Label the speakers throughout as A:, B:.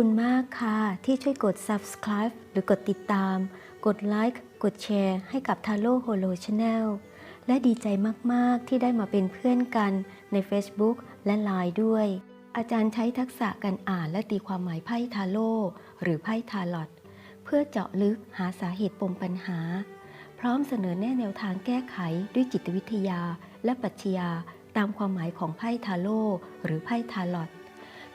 A: คุณมากค่ะที่ช่วยกด subscribe หรือกดติดตาม กดไลค์กดแชร์ให้กับ t a r o h o l o Channel และดีใจมากๆที่ได้มาเป็นเพื่อนกันใน Facebook และ Line ด้วย อาจารย์ใช้ทักษะการอ่านและตีความหมายไพ่ทาโร่หรือไพ่ทาลอตเพื่อเจาะลึกหาสาเหตุปมปัญหา พร้อมเสนอแนะแนวทางแก้ไขด้วยจิตวิทยาและปรัชญาตามความหมายของไพ่ทาโร่หรือไพ่ทาลอต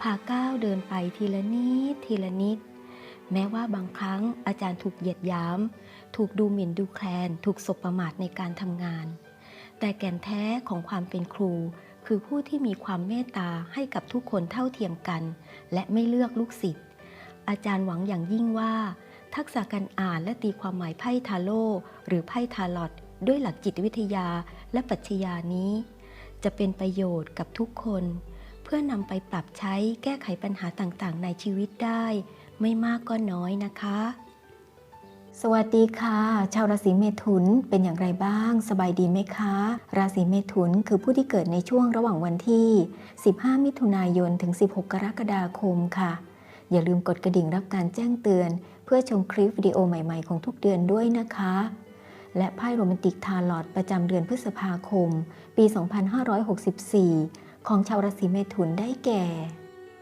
A: พาก้าวเดินไปทีละนิดทีละนิด แม้ว่าบางครั้งอาจารย์ถูกเหยียดหยาม ถูกดูหมิ่นดูแคลน ถูกสบประมาทในการทำงาน แต่แก่นแท้ของความเป็นครู คือผู้ที่มีความเมตตาให้กับทุกคนเท่าเทียมกัน และไม่เลือกลูกศิษย์ อาจารย์หวังอย่างยิ่งว่า ทักษะการอ่านและตีความหมายไพ่ทาโร่หรือไพ่ทาลอตด้วยหลักจิตวิทยาและปัชญานี้ จะเป็นประโยชน์กับทุกคน พื่อนำไปปรับใช้แก้ไขปัญหาต่างๆ ในชีวิตได้ ไม่มากก็น้อยนะคะ สวัสดีค่ะ ชาวราศีเมถุนเป็นอย่างไรบ้าง สบายดีไหมคะ ราศีเมถุนคือผู้ที่เกิดในช่วงระหว่างวันที่ 15 มิถุนายนถึง 16 กรกฎาคมค่ะ อย่าลืมกดกระดิ่งรับการแจ้งเตือน เพื่อชมคลิปวิดีโอใหม่ๆ ของทุกเดือนด้วยนะคะและไพ่โรแมนติกทาลอตประจำเดือนพฤษภาคม ปี 2564 ของชาวราศีเมถุนได้แก่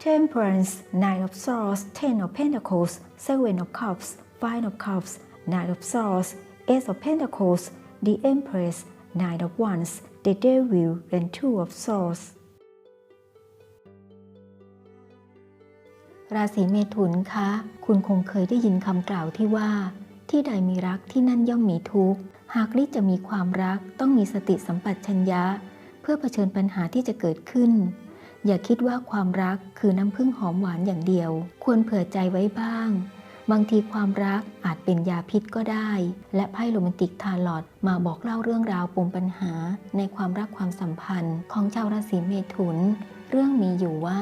A: Temperance Nine of Swords Ten of Pentacles Seven of Cups Five of Cups Nine of Swords Ace of Pentacles The Empress Nine of Wands The Devil and Two of Swords ราศีเมถุนคะ คุณคงเคยได้ยินคำกล่าวที่ว่า ที่ใดมีรักที่นั่นย่อมมีทุกข์ หากลิจะมีความรักต้องมีสติสัมปชัญญะ เพื่อเผชิญปัญหาที่จะเกิดขึ้น อย่าคิดว่าความรักคือน้ำผึ้งหอมหวานอย่างเดียว ควรเผื่อใจไว้บ้าง บางทีความรักอาจเป็นยาพิษก็ได้ และไพ่โรแมนติกทาลอตมาบอกเล่าเรื่องราวปมปัญหา ในความรักความสัมพันธ์ ของชาวราศีเมถุน เรื่องมีอยู่ว่า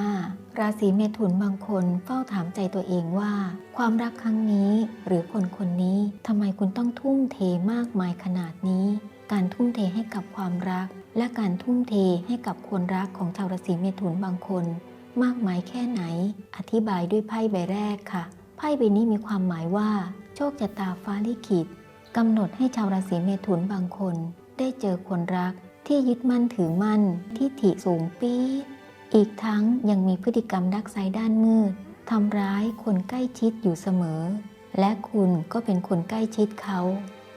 A: ราศีเมถุนบางคนเฝ้าถามใจตัวเองว่า ความรักครั้งนี้หรือคนคนนี้ทำไมคุณต้องทุ่มเทมากมายขนาดนี้ การทุ่มเทให้กับความรัก และการทุ่มเทให้กับคนรักของชาวราศีเมถุนบางคน มากมายแค่ไหน อธิบายด้วยไพ่ใบแรกค่ะ ไพ่ใบนี้มีความหมายว่า โชคชะตาฟ้าลิขิตกำหนดให้ชาวราศีเมถุนบางคน ได้เจอคนรักที่ยึดมั่นถือมั่นที่ถิสูงปี๊ดอีกทั้งยังมีพฤติกรรมดักไซด้านมืดทำร้ายคนใกล้ชิดอยู่เสมอ และคุณก็เป็นคนใกล้ชิดเขา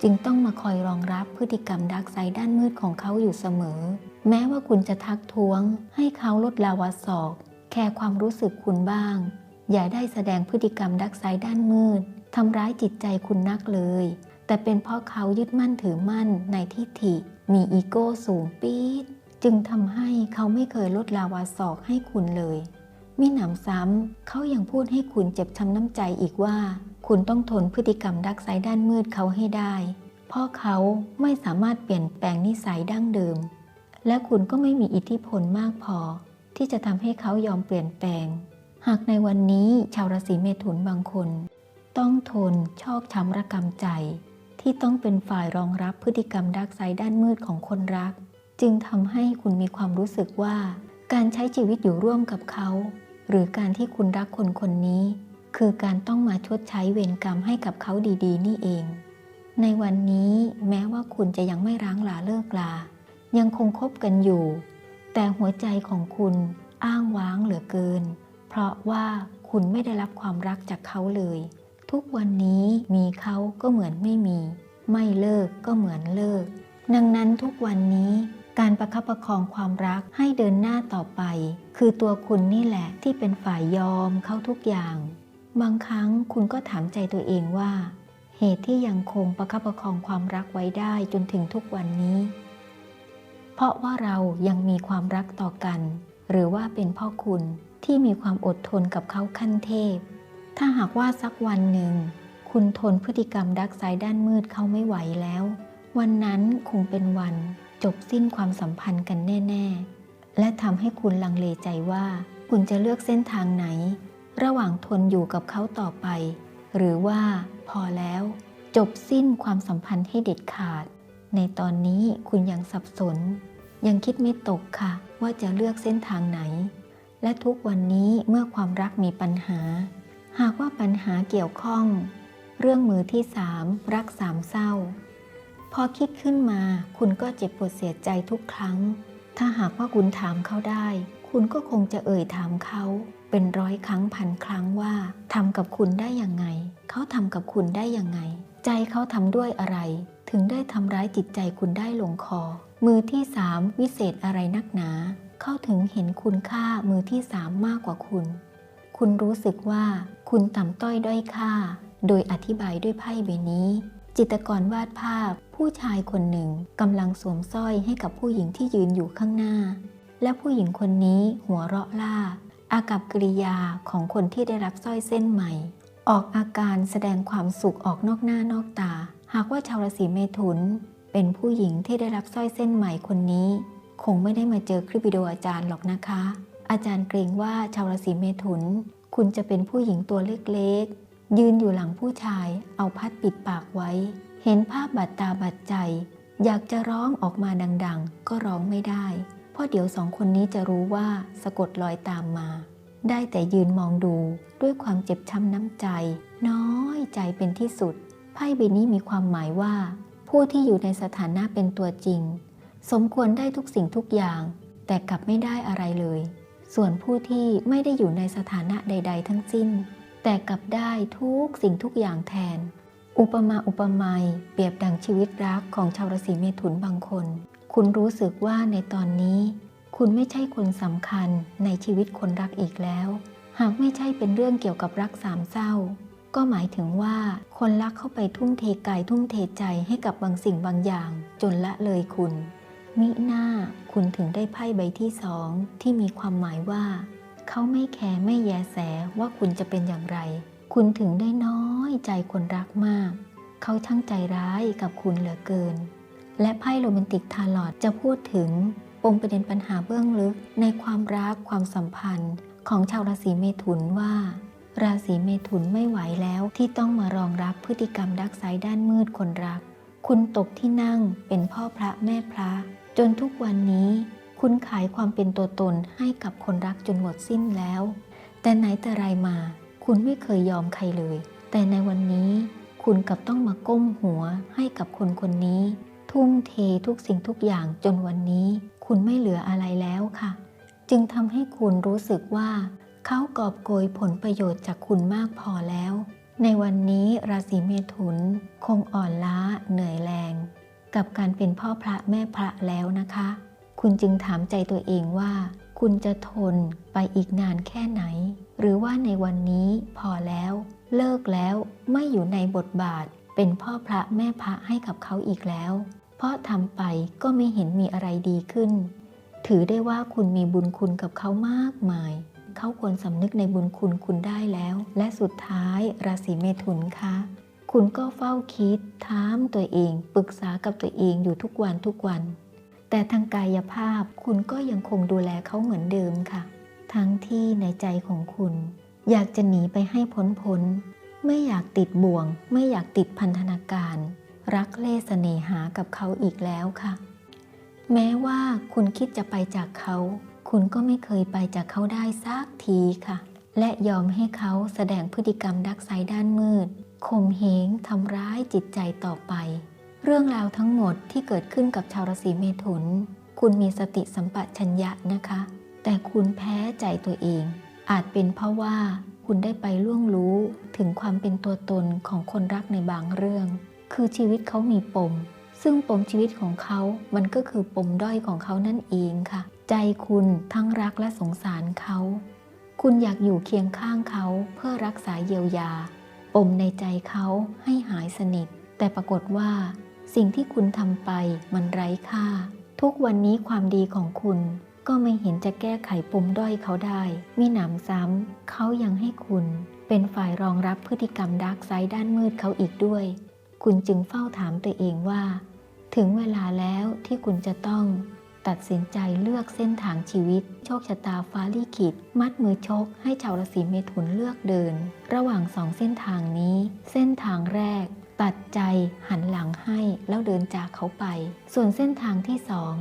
A: จึงต้องมาคอยรองรับพฤติกรรมดักไซด้านมืดของเขาอยู่เสมอ แม้ว่าคุณจะทักท้วง ให้เขาลดลาวาศอก แคร์ความรู้สึกคุณบ้าง อย่าได้แสดงพฤติกรรมดักไซด้านมืดทำร้ายจิตใจคุณนักเลย แต่เป็นเพราะเขายึดมั่นถือมั่นในทิฏฐิ มีอีโก้สูงปี๊ดจึงทำให้เขาไม่เคยลดลาวาศอกให้คุณเลยมิหนำซ้ำเขายังพูดให้คุณเจ็บช้ำน้ำใจอีกว่า คุณต้องทนพฤติกรรมดักไซด้านมืดเขาให้ได้ เพราะเขาไม่สามารถเปลี่ยนแปลงนิสัยดั้งเดิม และคุณก็ไม่มีอิทธิพลมากพอ ที่จะทำให้เขายอมเปลี่ยนแปลง หากในวันนี้ชาวราศีเมถุนบางคน ต้องทนชอกช้ำระกำใจ ที่ต้องเป็นฝ่ายรองรับพฤติกรรมดักไซด้านมืดของคนรัก จึงทำให้คุณมีความรู้สึกว่า การใช้ชีวิตอยู่ร่วมกับเขา หรือการที่คุณรักคนคนนี้ คือการต้องมาชดใช้เวรกรรมให้กับเขาดีๆ นี่เอง ในวันนี้แม้ว่าคุณจะยังไม่ร้างลาเลิกลา ยังคงคบกันอยู่ แต่หัวใจของคุณอ้างว้างเหลือเกิน เพราะว่าคุณไม่ได้รับความรักจากเขาเลย ทุกวันนี้มีเขาก็เหมือนไม่มี ไม่เลิกก็เหมือนเลิก ดังนั้นทุกวันนี้การประคับประคองความรักให้เดินหน้าต่อไป คือตัวคุณนี่แหละที่เป็นฝ่ายยอมเขาทุกอย่าง บางครั้งคุณก็ถามใจตัวเองว่า เหตุที่ยังคงประคับประคองความรักไว้ได้จนถึงทุกวันนี้ เพราะว่าเรายังมีความรักต่อกัน หรือว่าเป็นพ่อคุณที่มีความอดทนกับเขาขั้นเทพ ถ้าหากว่าสักวันหนึ่ง คุณทนพฤติกรรมดักไซด้านมืดเขาไม่ไหวแล้ว วันนั้นคงเป็นวันจบสิ้นความสัมพันธ์กันแน่ ๆ และทำให้คุณลังเลใจว่า คุณจะเลือกเส้นทางไหน ระหว่างทนอยู่กับเขาต่อไป หรือว่าพอแล้ว จบสิ้นความสัมพันธ์ให้เด็ดขาด ในตอนนี้คุณยังสับสน ยังคิดไม่ตกค่ะ ว่าจะเลือกเส้นทางไหน และทุกวันนี้เมื่อความรักมีปัญหา หากว่าปัญหาเกี่ยวข้อง เรื่องมือที่สามรักสามเศร้า พอคิดขึ้นมาคุณก็เจ็บปวดเสียใจทุกครั้ง ถ้าหากว่าคุณถามเขาได้ คุณก็คงจะเอ่ยถามเขาเป็นร้อยครั้งพันครั้งว่าทำกับคุณได้ยังไง เขาทำกับคุณได้ยังไง ใจเขาทำด้วยอะไร ถึงได้ทำร้ายจิตใจคุณได้ลงคอ มือที่สามวิเศษอะไรนักหนา เขาถึงเห็นคุณค่ามือที่สามมากกว่าคุณ คุณรู้สึกว่าคุณต่ำต้อยด้อยค่า โดยอธิบายด้วยไพ่ใบนี้ จิตกรวาดภาพผู้ชายคนหนึ่งกำลังสวมสร้อยให้กับผู้หญิงที่ยืนอยู่ข้างหน้า และผู้หญิงคนนี้หัวเราะล่า อากับกริยาของคนที่ได้รับสร้อยเส้นใหม่ ออกอาการแสดงความสุขออกนอกหน้านอกตา หากว่าชาวราศีเมถุน เป็นผู้หญิงที่ได้รับสร้อยเส้นใหม่คนนี้ คงไม่ได้มาเจอคลิปวิดีโออาจารย์หรอกนะคะ อาจารย์เกรงว่าชาวราศีเมถุน คุณจะเป็นผู้หญิงตัวเล็กๆ ยืนอยู่หลังผู้ชาย เอาพัดปิดปากไว้ เห็นภาพบาดตาบาดใจ อยากจะร้องออกมาดัง ๆ ก็ร้องไม่ได้ เพราะเดี๋ยวสองคนนี้จะรู้ว่าสะกดรอยตามมา ได้แต่ยืนมองดูด้วยความเจ็บช้ำน้ำใจ น้อยใจเป็นที่สุด ไพ่ใบนี้มีความหมายว่า ผู้ที่อยู่ในสถานะเป็นตัวจริง สมควรได้ทุกสิ่งทุกอย่าง แต่กลับไม่ได้อะไรเลย ส่วนผู้ที่ไม่ได้อยู่ในสถานะใด ๆ ทั้งสิ้น แต่กลับได้ทุกสิ่งทุกอย่างแทนอุปมาอุปไมยเปรียบดังชีวิตรักของชาวราศีเมถุนบางคน คุณรู้สึกว่าในตอนนี้ คุณไม่ใช่คนสำคัญในชีวิตคนรักอีกแล้ว หากไม่ใช่เป็นเรื่องเกี่ยวกับรักสามเศร้า ก็หมายถึงว่าคนรักเข้าไปทุ่มเทกายทุ่มเทใจให้กับบางสิ่งบางอย่าง จนละเลยคุณ มิหน้าคุณถึงได้ไพ่ใบที่สองที่มีความหมายว่า เขาไม่แคร์ไม่แยแสว่าคุณจะเป็นอย่างไร คุณถึงได้น้อยใจคนรักมาก เขาช่างใจร้ายกับคุณเหลือเกิน และไพ่โรแมนติกทาลอดจะพูดถึงปมประเด็นปัญหาเบื้องลึกในความรักความสัมพันธ์ ของชาวราศีเมถุนว่า ราศีเมถุนไม่ไหวแล้วที่ต้องมารองรับพฤติกรรมดักไซด้านมืดคนรัก คุณตกที่นั่งเป็นพ่อพระแม่พระ จนทุกวันนี้ คุณขายความเป็นตัวตนให้กับคนรักจนหมดสิ้นแล้ว แต่ไหนแต่ไรมา คุณไม่เคยยอมใครเลย แต่ในวันนี้ คุณกลับต้องมาก้มหัวให้กับคนคนนี้ ทุ่มเททุกสิ่งทุกอย่างจนวันนี้ คุณไม่เหลืออะไรแล้วค่ะ จึงทำให้คุณรู้สึกว่า เขากอบโกยผลประโยชน์จากคุณมากพอแล้ว ในวันนี้ราศีเมถุน คงอ่อนล้าเหนื่อยแรง กับการเป็นพ่อพระแม่พระแล้วนะคะ คุณจึงถามใจตัวเองว่า คุณจะทนไปอีกนานแค่ไหน หรือว่าในวันนี้พอแล้ว เลิกแล้วไม่อยู่ในบทบาทเป็นพ่อพระแม่พระให้กับเขาอีกแล้ว เพราะทำไปก็ไม่เห็นมีอะไรดีขึ้น ถือได้ว่าคุณมีบุญคุณกับเขามากมาย เขาควรสำนึกในบุญคุณคุณได้แล้ว และสุดท้ายราศีเมถุนคะคุณก็เฝ้าคิดถามตัวเอง ปรึกษากับตัวเองอยู่ทุกวันทุกวัน แต่ทางกายภาพคุณก็ยังคงดูแลเขาเหมือนเดิมค่ะ ทั้งที่ในใจของคุณ อยากจะหนีไปให้พ้นพ้นไม่อยากติดบ่วง ไม่อยากติดพันธนาการ รักเล่ห์เสน่หากับเขาอีกแล้วค่ะ แม้ว่าคุณคิดจะไปจากเขา คุณก็ไม่เคยไปจากเขาได้สักทีค่ะ และยอมให้เขาแสดงพฤติกรรมดักไซด้านมืดข่มเหงทำร้ายจิตใจต่อไป เรื่องราวทั้งหมดที่เกิดขึ้นกับชาวราศีเมถุน คุณมีสติสัมปชัญญะนะคะ แต่คุณแพ้ใจตัวเอง อาจเป็นเพราะว่าคุณได้ไปล่วงรู้ถึงความเป็นตัวตนของคนรักในบางเรื่อง คือชีวิตเขามีปม ซึ่งปมชีวิตของเขา มันก็คือปมด้อยของเขานั่นเองค่ะ ใจคุณทั้งรักและสงสารเขา คุณอยากอยู่เคียงข้างเขาเพื่อรักษาเยียวยา ปมในใจเขาให้หายสนิท แต่ปรากฏว่า สิ่งที่คุณทำไปมันไร้ค่า ทุกวันนี้ความดีของคุณก็ไม่เห็นจะแก้ไขปมด้อยเขาได้มิหนำซ้ำเขายังให้คุณ เป็นฝ่ายรองรับพฤติกรรมดาร์กไซด์ด้านมืดเขาอีกด้วย คุณจึงเฝ้าถามตัวเองว่า ถึงเวลาแล้วที่คุณจะต้องตัดสินใจเลือกเส้นทางชีวิต โชคชะตาฟ้าลิขิต มัดมือชก ให้ชาวราศีเมถุนเลือกเดิน ระหว่างสองเส้นทางนี้ เส้นทางแรก ตัดใจหันหลังให้แล้วเดินจากเขาไป ส่วนเส้นทางที่สอง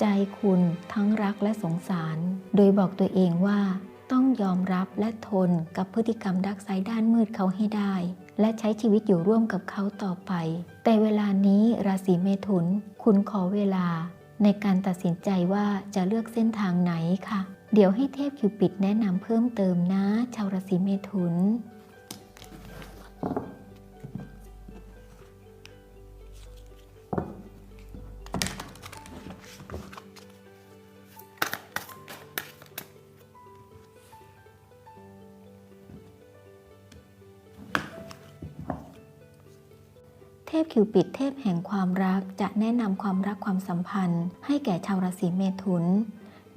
A: ใจคุณทั้งรักและสงสาร โดยบอกตัวเองว่า ต้องยอมรับและทนกับพฤติกรรมดักไซด์ด้านมืดเขาให้ได้ และใช้ชีวิตอยู่ร่วมกับเขาต่อไป แต่เวลานี้ราศีเมถุน คุณขอเวลา ในการตัดสินใจว่าจะเลือกเส้นทางไหนค่ะ เดี๋ยวให้เทพคิวปิดแนะนำเพิ่มเติมนะ ชาวราศีเมถุน คิวปิดเทพแห่งความรักจะแนะนำความรักความสัมพันธ์ ให้แก่ชาวราศีเมถุน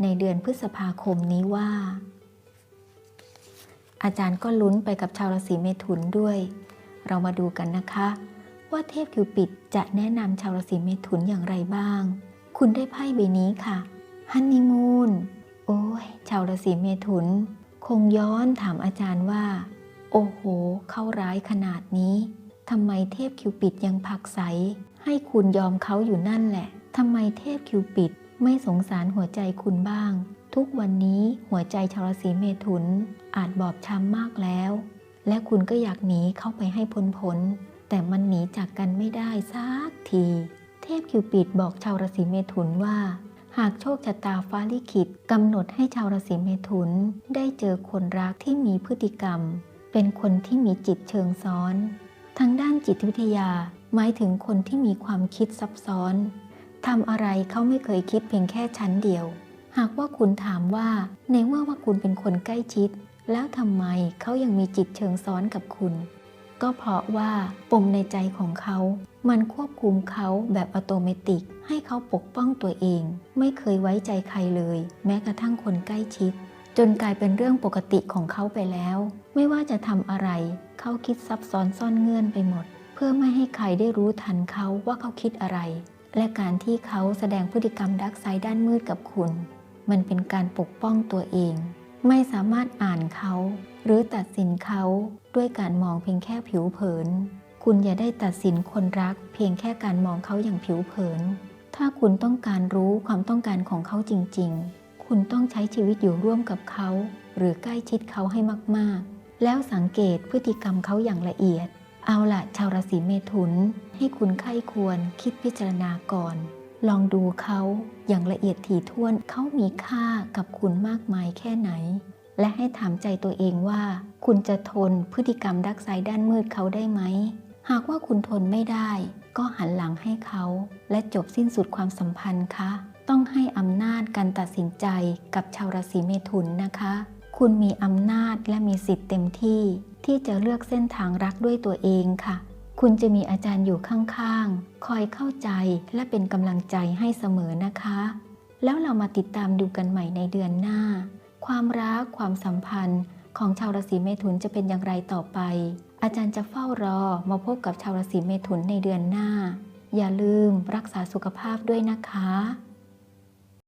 A: ในเดือนพฤษภาคมนี้ว่า อาจารย์ก็ลุ้นไปกับชาวราศีเมถุนด้วย เรามาดูกันนะคะ ว่าเทพคิวปิดจะแนะนำชาวราศีเมถุนอย่างไรบ้าง คุณได้ไพ่ใบนี้ค่ะฮันนีมูนโอ้ยชาวราศีเมถุน คงย้อนถามอาจารย์ว่า โอ้โห เข้าร้ายขนาดนี้ ทำไมเทพคิวปิดยังผักใส ให้คุณยอมเขาอยู่นั่นแหละ ทำไมเทพคิวปิดไม่สงสารหัวใจคุณบ้าง ทุกวันนี้หัวใจชาวราศีเมถุน อาจบอบช้ำมากแล้ว และคุณก็อยากหนีเข้าไปให้พ้นพ้นแต่มันหนีจากกันไม่ได้สักที เทพคิวปิดบอกชาวราศีเมถุนว่า หากโชคชะตาฟ้าลิขิตกำหนดให้ชาวราศีเมถุน ได้เจอคนรักที่มีพฤติกรรม เป็นคนที่มีจิตเชิงซ้อน ทางด้านจิตวิทยาหมายถึงคนที่มีความคิดซับซ้อนทำอะไรเขาไม่เคยคิดเพียงแค่ชั้นเดียว หากว่าคุณถามว่าในเมื่อว่าคุณเป็นคนใกล้ชิด แล้วทำไมเขายังมีจิตเชิงซ้อนกับคุณ ก็เพราะว่าปมในใจของเขา มันควบคุมเขาแบบอัตโนมัติให้เขาปกป้องตัวเอง ไม่เคยไว้ใจใครเลย แม้กระทั่งคนใกล้ชิด จนกลายเป็นเรื่องปกติของเขาไปแล้ว ไม่ว่าจะทำอะไร เขาคิดซับซ้อนซ่อนเงื่อนไปหมด เพื่อไม่ให้ใครได้รู้ทันเขาว่าเขาคิดอะไร และการที่เขาแสดงพฤติกรรมดักไซด้านมืดกับคุณ มันเป็นการปกป้องตัวเอง ไม่สามารถอ่านเขา หรือตัดสินเขาด้วยการมองเพียงแค่ผิวเผิน คุณอย่าได้ตัดสินคนรัก เพียงแค่การมองเขาอย่างผิวเผิน ถ้าคุณต้องการรู้ความต้องการของเขาจริง ๆ คุณต้องใช้ชีวิตอยู่ร่วมกับเขา หรือใกล้ชิดเขาให้มาก ๆ แล้วสังเกตพฤติกรรมเขาอย่างละเอียด เอาละชาวราศีเมถุน ให้คุณไข้ควรคิดพิจารณาก่อน ลองดูเขาอย่างละเอียดถี่ถ้วนเขามีค่ากับคุณมากมายแค่ไหน และให้ถามใจตัวเองว่า คุณจะทนพฤติกรรมดักไซด์ด้านมืดเขาได้ไหม หากว่าคุณทนไม่ได้ ก็หันหลังให้เขา และจบสิ้นสุดความสัมพันธ์คะต้องให้อำนาจการตัดสินใจกับชาวราศีเมถุนนะคะ คุณมีอำนาจและมีสิทธิ์เต็มที่ ที่จะเลือกเส้นทางรักด้วยตัวเองค่ะ คุณจะมีอาจารย์อยู่ข้างๆ คอยเข้าใจและเป็นกำลังใจให้เสมอนะคะ แล้วเรามาติดตามดูกันใหม่ในเดือนหน้า ความรักความสัมพันธ์ ของชาวราศีเมถุนจะเป็นอย่างไรต่อไป อาจารย์จะเฝ้ารอมาพบกับชาวราศีเมถุนในเดือนหน้า อย่าลืมรักษาสุขภาพด้วยนะคะ